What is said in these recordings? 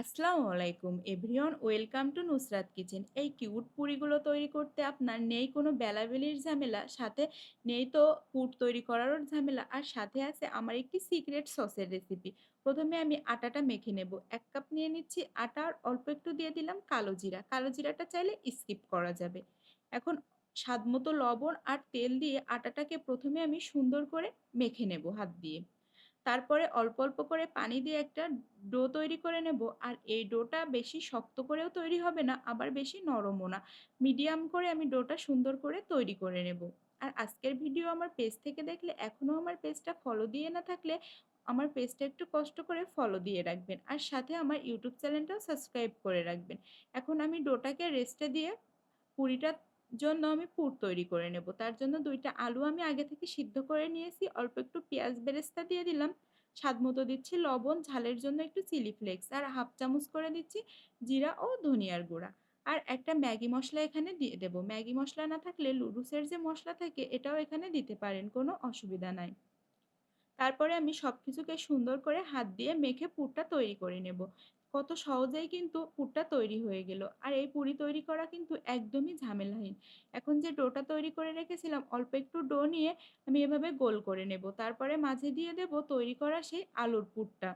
আসসালামু আলাইকুম। Everyone, welcome to Nusrat kitchen. এই কিউট পুরিগুলো তৈরি করতে আপনার নেই কোনো বেলাবেলির ঝামেলা, সাথে নেই তো পুর তৈরি করারও ঝামেলা, আর সাথে আছে আমার একটি সিক্রেট সসের রেসিপি। প্রথমে আমি আটাটা মেখে নেব। এক কাপ নিয়ে নিচ্ছি আটা, আর অল্প একটু দিয়ে দিলাম কালো জিরা। কালো জিরাটা চাইলে স্কিপ করা যাবে। এখন স্বাদ মতো লবণ আর তেল দিয়ে আটাটাকে প্রথমে আমি সুন্দর করে মেখে নেব হাত দিয়ে। তারপরে অল্প অল্প করে পানি দিয়ে একটা ডো তৈরি করে নেব। আর এই ডোটা বেশি শক্ত করেও তৈরি হবে না, আবার বেশি নরমও না। মিডিয়াম করে আমি ডোটা সুন্দর করে তৈরি করে নেব। আর আজকের ভিডিও আমার পেজ থেকে দেখলে এখনও আমার পেজটা ফলো দিয়ে না থাকলে আমার পেজটা একটু কষ্ট করে ফলো দিয়ে রাখবেন। আর সাথে আমার ইউটিউব চ্যানেলটাও সাবস্ক্রাইব করে রাখবেন। এখন আমি ডোটাকে রেস্টে দিয়ে পুরিটা জন্য আমি পুর তৈরি করে নেব। তার জন্য দুইটা আলু আমি আগে থেকে সিদ্ধ করে নিয়েছি। অল্প একটু পেঁয়াজ বেরেস্তা দিয়ে দিলাম। স্বাদ মতো দিচ্ছি লবণ, ঝালের জন্য একটু চিলি ফ্লেক্স আর হাফ চামচ করে দিচ্ছি জিরা ও ধনিয়ার গুঁড়া। আর একটা ম্যাগি মশলা এখানে দিয়ে দেবো। ম্যাগি মশলা না থাকলে লুডুসের যে মশলা থাকে, এটাও এখানে দিতে পারেন, কোনো অসুবিধা নাই। তারপরে আমি সব কিছুকে সুন্দর করে হাত দিয়ে মেখে পুরটা তৈরি করে নেব। কত সহজেই কিন্তু পুরটা তৈরি হয়ে গেল। আর এই পুরি তৈরি করা কিন্তু একদমই ঝামেলাহীন। এখন যে ডোটা তৈরি করে রেখেছিলাম, অল্প একটু ডো নিয়ে আমি এভাবে গোল করে নেব। তারপরে মাঝে দিয়ে দেব তৈরি করা সেই আলুর পুরটা।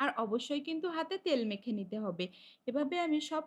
আর অবশ্যই কিন্তু হাতে তেল মেখে নিতে হবে। এভাবে আমি সব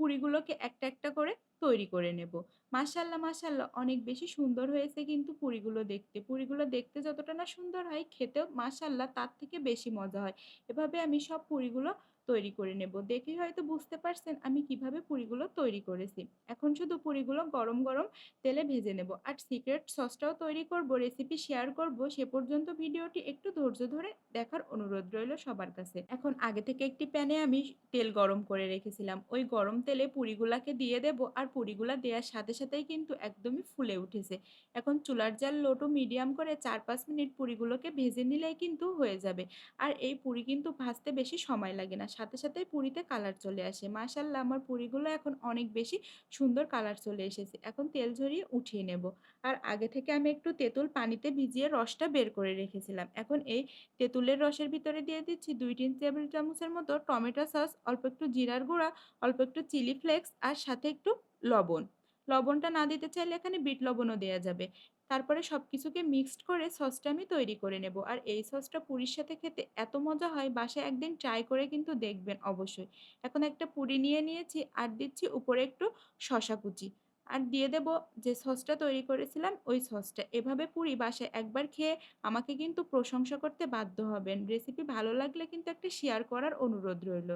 পুরিগুলোকে একটা একটা করে তৈরি করে নেব। মাসাল্লাহ মাসাল্লাহ অনেক বেশি সুন্দর হয়েছে কিন্তু পুরিগুলো দেখতে। পুরিগুলো দেখতে যতটা না সুন্দর হয়, খেতেও মাসাল্লাহ তার থেকে বেশি মজা হয়। এভাবে আমি সব পুরিগুলো তৈরি করে নেব। দেখেই হয়তো বুঝতে পারছেন আমি কীভাবে পুরিগুলো তৈরি করেছি। এখন শুধু পুরিগুলো গরম গরম তেলে ভেজে নেব। আর সিক্রেট সসটাও তৈরি করব রেসিপি শেয়ার করব। সে পর্যন্ত ভিডিওটি একটু ধৈর্য ধরে দেখার অনুরোধ রইল সবার কাছে। এখন আগে থেকে একটি প্যানে আমি তেল গরম করে রেখেছিলাম। ওই গরম তেলে পুরিগুলাকে দিয়ে দেব আর পুরিগুলা দেওয়ার সাথে সাথেই কিন্তু একদমই ফুলে উঠেছে। এখন চুলার জাল লো টু মিডিয়াম করে চার পাঁচ মিনিট পুরিগুলোকে ভেজে নিলেই কিন্তু হয়ে যাবে। আর এই পুরি কিন্তু ভাজতে বেশি সময় লাগে না, সাথে সাথে পুরিতে কালার চলে আসে। মাশাল্লাহ আমার পুরিগুলো এখন অনেক বেশি সুন্দর কালার চলে এসেছে। এখন তেল ঝরিয়ে উঠিয়ে নেব। আর আগে থেকে আমি একটু তেঁতুল পানিতে ভিজিয়ে রসটা বের করে রেখেছিলাম। এখন এই তেঁতুলের রসের ভিতরে দিয়ে দিচ্ছি দুই তিন টেবিল চামচের মতো টমেটো সস, অল্প একটু জিরার গুঁড়া, অল্প একটু চিলি ফ্লেক্স, আর সাথে একটু লবণ। লবণটা না দিতে চাইলে এখানে বিট লবণও দেওয়া যাবে। তারপরে সব কিছুকে মিক্সড করে সসটা আমি তৈরি করে নেব। আর এই সসটা পুরীর সাথে খেতে এত মজা হয়, বাসায় একদিন ট্রাই করে কিন্তু দেখবেন অবশ্যই। এখন একটা পুরি নিয়ে নিয়েছি, আর দিচ্ছি উপরে একটু শশা কুচি। আর দিয়ে দেব যে সসটা তৈরি করেছিলাম, ওই সসটা। এভাবে পুরি বাসায় একবার খেয়ে আমাকে কিন্তু প্রশংসা করতে বাধ্য হবেন। রেসিপি ভালো লাগলে কিন্তু একটা শেয়ার করার অনুরোধ রইল।